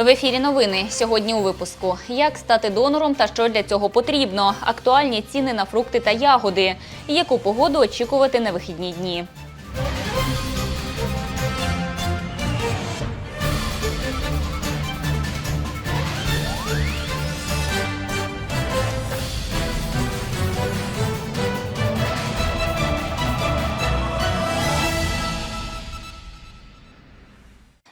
В ефірі новини сьогодні у випуску: як стати донором та що для цього потрібно, актуальні ціни на фрукти та ягоди, яку погоду очікувати на вихідні дні.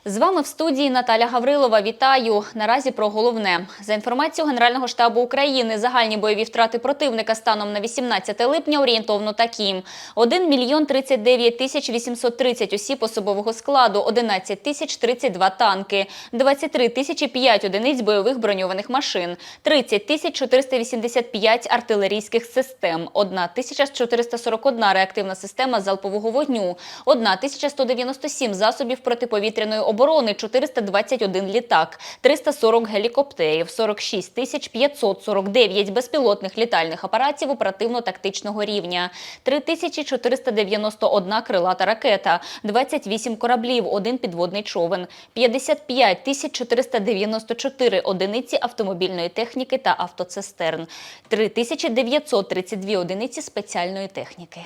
З вами в студії Наталя Гаврилова. Вітаю. Наразі про головне. За інформацією Генерального штабу України, загальні бойові втрати противника станом на 18 липня орієнтовно такі: 1 мільйон 39 тисяч 830 осіб особового складу, 11 тисяч 32 танки, 23 тисячі 5 одиниць бойових броньованих машин, 30 тисяч 485 артилерійських систем, 1 тисяча 441 реактивна система залпового вогню, 1 тисяча 197 засобів протиповітряної оборони, 421 літак, 340 гелікоптерів, 46 тисяч 549 безпілотних літальних апаратів оперативно-тактичного рівня, 3491 крилата ракета, 28 кораблів, один підводний човен, 55 тисяч 494 одиниці автомобільної техніки та автоцистерн, 3932 одиниці спеціальної техніки.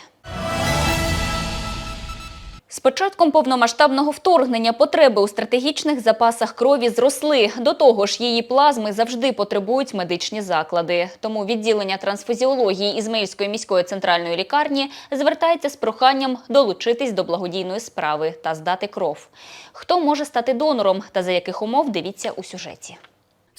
З початком повномасштабного вторгнення потреби у стратегічних запасах крові зросли. До того ж, її плазми завжди потребують медичні заклади. Тому відділення трансфузіології Ізмаїльської міської центральної лікарні звертається з проханням долучитись до благодійної справи та здати кров. Хто може стати донором та за яких умов дивіться у сюжеті.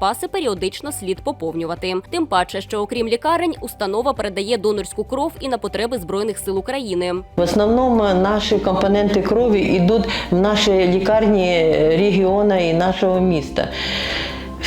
запаси періодично слід поповнювати. Тим паче, що окрім лікарень, установа передає донорську кров і на потреби збройних сил України. В основному наші компоненти крові йдуть в наші лікарні регіону і нашого міста.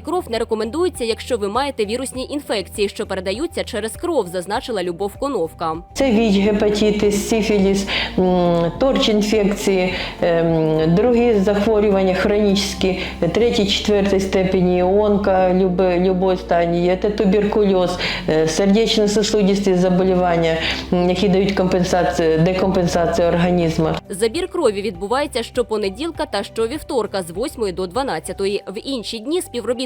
кров не рекомендується, якщо ви маєте вірусні інфекції, що передаються через кров, зазначила Любов Коновка. Це ВІЧ, гепатитис, сифіліс, м, торч-інфекції, ем, другі захворювання хронічні, третій, четвертій степені, онка любої стадії, це туберкульоз, е, сердечно-сосудисті заболівання, які дають компенсацію, декомпенсацію організму. Забір крові відбувається щопонеділка та щовівторка з 8 до 12. В інші дні співробітники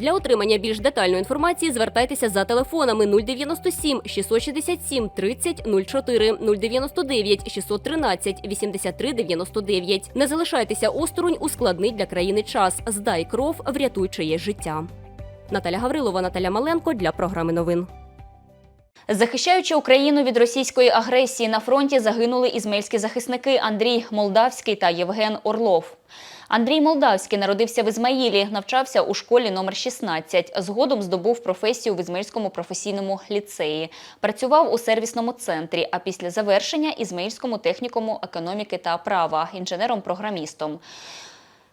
Для отримання більш детальної інформації звертайтеся за телефонами 097 667 30 04, 099 613 83 99. Не залишайтеся осторонь у складний для країни час. Здай кров, врятуй чиє життя. Наталя Гаврилова, Наталя Маленко для програми новин. Захищаючи Україну від російської агресії на фронті, загинули ізмельські захисники Андрій Молдавський та Євген Орлов. Андрій Молдавський народився в Ізмаїлі, навчався у школі номер 16. Згодом здобув професію в Ізмаїльському професійному ліцеї. Працював у сервісному центрі, а після завершення Ізмаїльському технікуму економіки та права інженером-програмістом.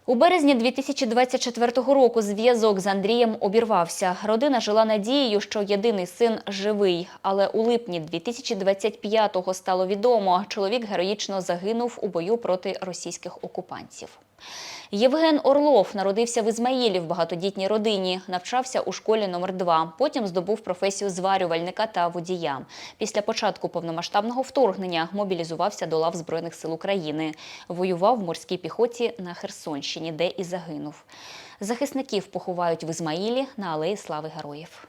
У березні 2024 року зв'язок з Андрієм обірвався. Родина жила надією, що єдиний син живий. Але у липні 2025-го стало відомо, чоловік героїчно загинув у бою проти російських окупантів. Євген Орлов народився в Ізмаїлі в багатодітній родині, навчався у школі номер 2 Потім здобув професію зварювальника та водія. Після початку повномасштабного вторгнення мобілізувався до лав Збройних сил України. Воював в морській піхоті на Херсонщині, де і загинув. Захисників поховають в Ізмаїлі на Алеї Слави Героїв.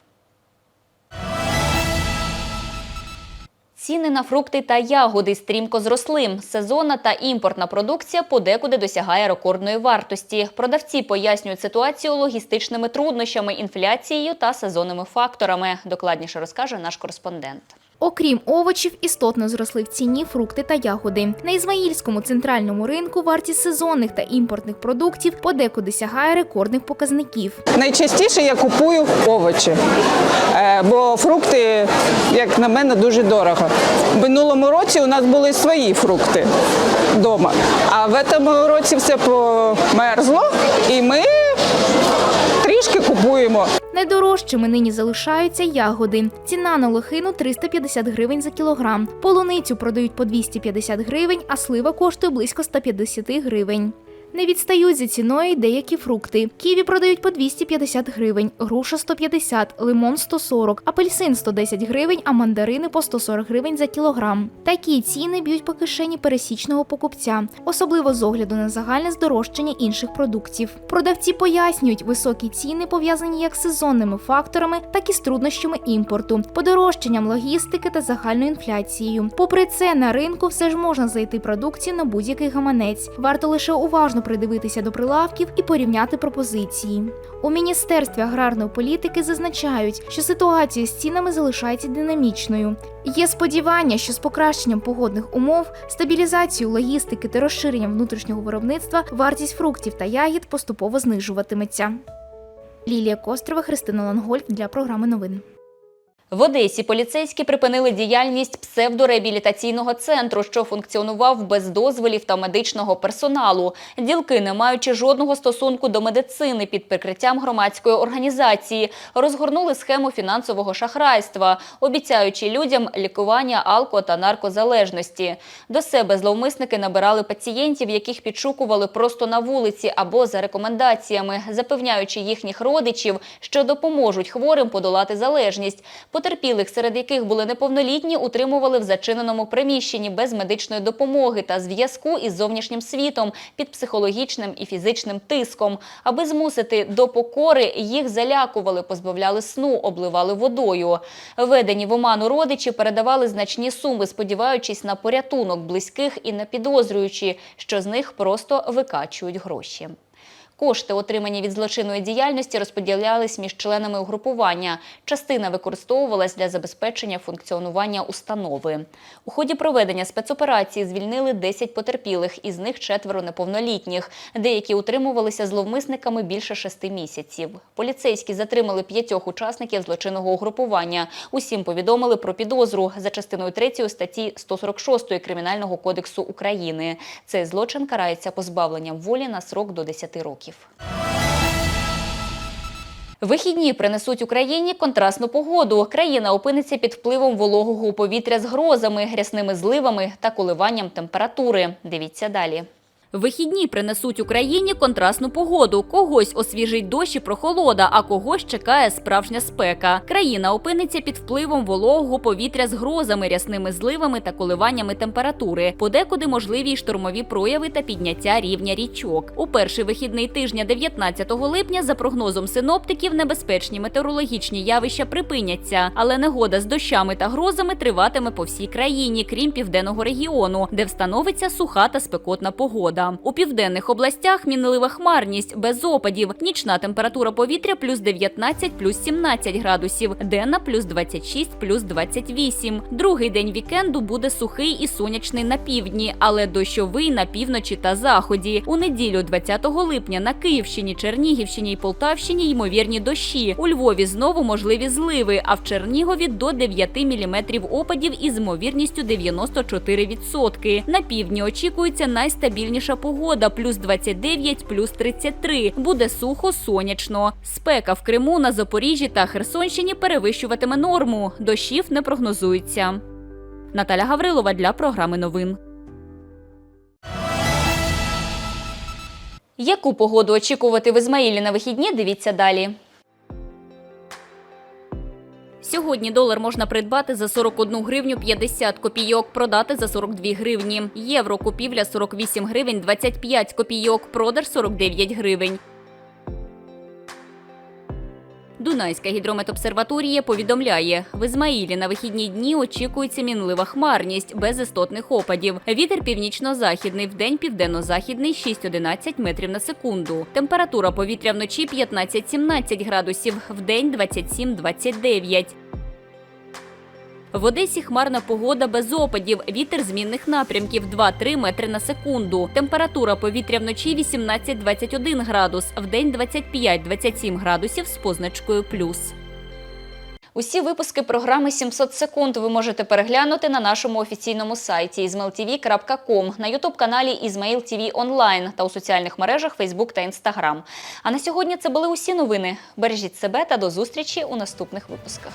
Ціни на фрукти та ягоди стрімко зросли. Сезонна та імпортна продукція подекуди досягає рекордної вартості. Продавці пояснюють ситуацію логістичними труднощами, інфляцією та сезонними факторами. Докладніше розкаже наш кореспондент. Окрім овочів, істотно зросли в ціні фрукти та ягоди. На Ізмаїльському центральному ринку вартість сезонних та імпортних продуктів подекуди сягає рекордних показників. Найчастіше я купую овочі, е, бо фрукти, як на мене, дуже дорого. В минулому році у нас були свої фрукти вдома, а в цьому році все померзло і ми трішки купуємо. Найдорожчими нині залишаються ягоди. Ціна на лохину 350 гривень за кілограм. Полуницю продають по 250 гривень, а слива коштує близько 150 гривень. Не відстають за ціною деякі фрукти. Ківі продають по 250 гривень, груша 150, лимон 140, апельсин 110 гривень, а мандарини по 140 гривень за кілограм. Такі ціни б'ють по кишені пересічного покупця, особливо з огляду на загальне здорожчання інших продуктів. Продавці пояснюють, високі ціни пов'язані як з сезонними факторами, так і з труднощами імпорту, подорожчанням логістики та загальною інфляцією. Попри це, на ринку все ж можна знайти продукцію на будь-який гаманець. Варто лише уважно придивитися до прилавків і порівняти пропозиції. У міністерстві аграрної політики зазначають, що ситуація з цінами залишається динамічною. Є сподівання, що з покращенням погодних умов, стабілізацією логістики та розширенням внутрішнього виробництва вартість фруктів та ягід поступово знижуватиметься. Лілія Кострова, Христина Лангольд для програми новин. В Одесі поліцейські припинили діяльність псевдореабілітаційного центру, що функціонував без дозволів та медичного персоналу. Ділки, не маючи жодного стосунку до медицини під прикриттям громадської організації, розгорнули схему фінансового шахрайства, обіцяючи людям лікування алко та наркозалежності. До себе зловмисники набирали пацієнтів, яких підшукували просто на вулиці або за рекомендаціями, запевняючи їхніх родичів, що допоможуть хворим подолати залежність. Потерпілих, серед яких були неповнолітні, утримували в зачиненому приміщенні без медичної допомоги та зв'язку із зовнішнім світом під психологічним і фізичним тиском. Аби змусити до покори, їх залякували, позбавляли сну, обливали водою. Введені в оману родичі передавали значні суми, сподіваючись на порятунок близьких і не підозрюючи, що з них просто викачують гроші. Кошти, отримані від злочинної діяльності, розподілялись між членами угрупування. Частина використовувалась для забезпечення функціонування установи. У ході проведення спецоперації звільнили 10 потерпілих, із них четверо неповнолітніх. Деякі утримувалися зловмисниками більше шести місяців. Поліцейські затримали п'ятьох учасників злочинного угрупування. Усім повідомили про підозру за частиною 3 статті 146 Кримінального кодексу України. Цей злочин карається позбавленням волі на срок до 10 років. Вихідні принесуть Україні контрастну погоду. Країна опиниться під впливом вологого повітря з грозами, грясними зливами та коливанням температури. Дивіться далі. Вихідні принесуть Україні контрастну погоду. Когось освіжить дощ і прохолода, а когось чекає справжня спека. Країна опиниться під впливом вологого повітря з грозами, рясними зливами та коливаннями температури. Подекуди можливі й штормові прояви та підняття рівня річок. У перший вихідний тижня 19 липня, за прогнозом синоптиків, небезпечні метеорологічні явища припиняться, але негода з дощами та грозами триватиме по всій країні, крім південного регіону, де встановиться суха та спекотна погода. У південних областях мінлива хмарність без опадів. Нічна температура повітря плюс 19, плюс 17 градусів, денна плюс 26, плюс 28. Другий день вікенду буде сухий і сонячний на півдні, але дощовий на півночі та заході. У неділю 20 липня на Київщині, Чернігівщині і Полтавщині ймовірні дощі. У Львові знову можливі зливи, а в Чернігові до 9 міліметрів опадів із ймовірністю 94%. На півдні очікується найстабільніша погода плюс 29, плюс 33. Буде сухо, сонячно. Спека в Криму, на Запоріжжі та Херсонщині перевищуватиме норму. Дощів не прогнозується. Наталя Гаврилова для програми новин. Яку погоду очікувати в Ізмаїлі на вихідні? Дивіться далі. Сьогодні долар можна придбати за 41 гривню 50 копійок, продати за 42 гривні. Євро купівля 48 гривень 25 копійок, продаж 49 гривень. Дунайська гідрометобсерваторія повідомляє, в Ізмаїлі на вихідні дні очікується мінлива хмарність без істотних опадів. Вітер північно-західний, вдень південно-західний 6-11 метрів на секунду. Температура повітря вночі 15-17 градусів, вдень 27-29. В Одесі хмарна погода без опадів. Вітер змінних напрямків 2-3 метри на секунду. Температура повітря вночі 18-21 градус, вдень 25-27 градусів з позначкою плюс. Усі випуски програми «700 секунд ви можете переглянути на нашому офіційному сайті izmailtv.com, на ютуб-каналі Ізмаїл ТВ онлайн та у соціальних мережах Facebook та Instagram. А на сьогодні це були усі новини. Бережіть себе та до зустрічі у наступних випусках.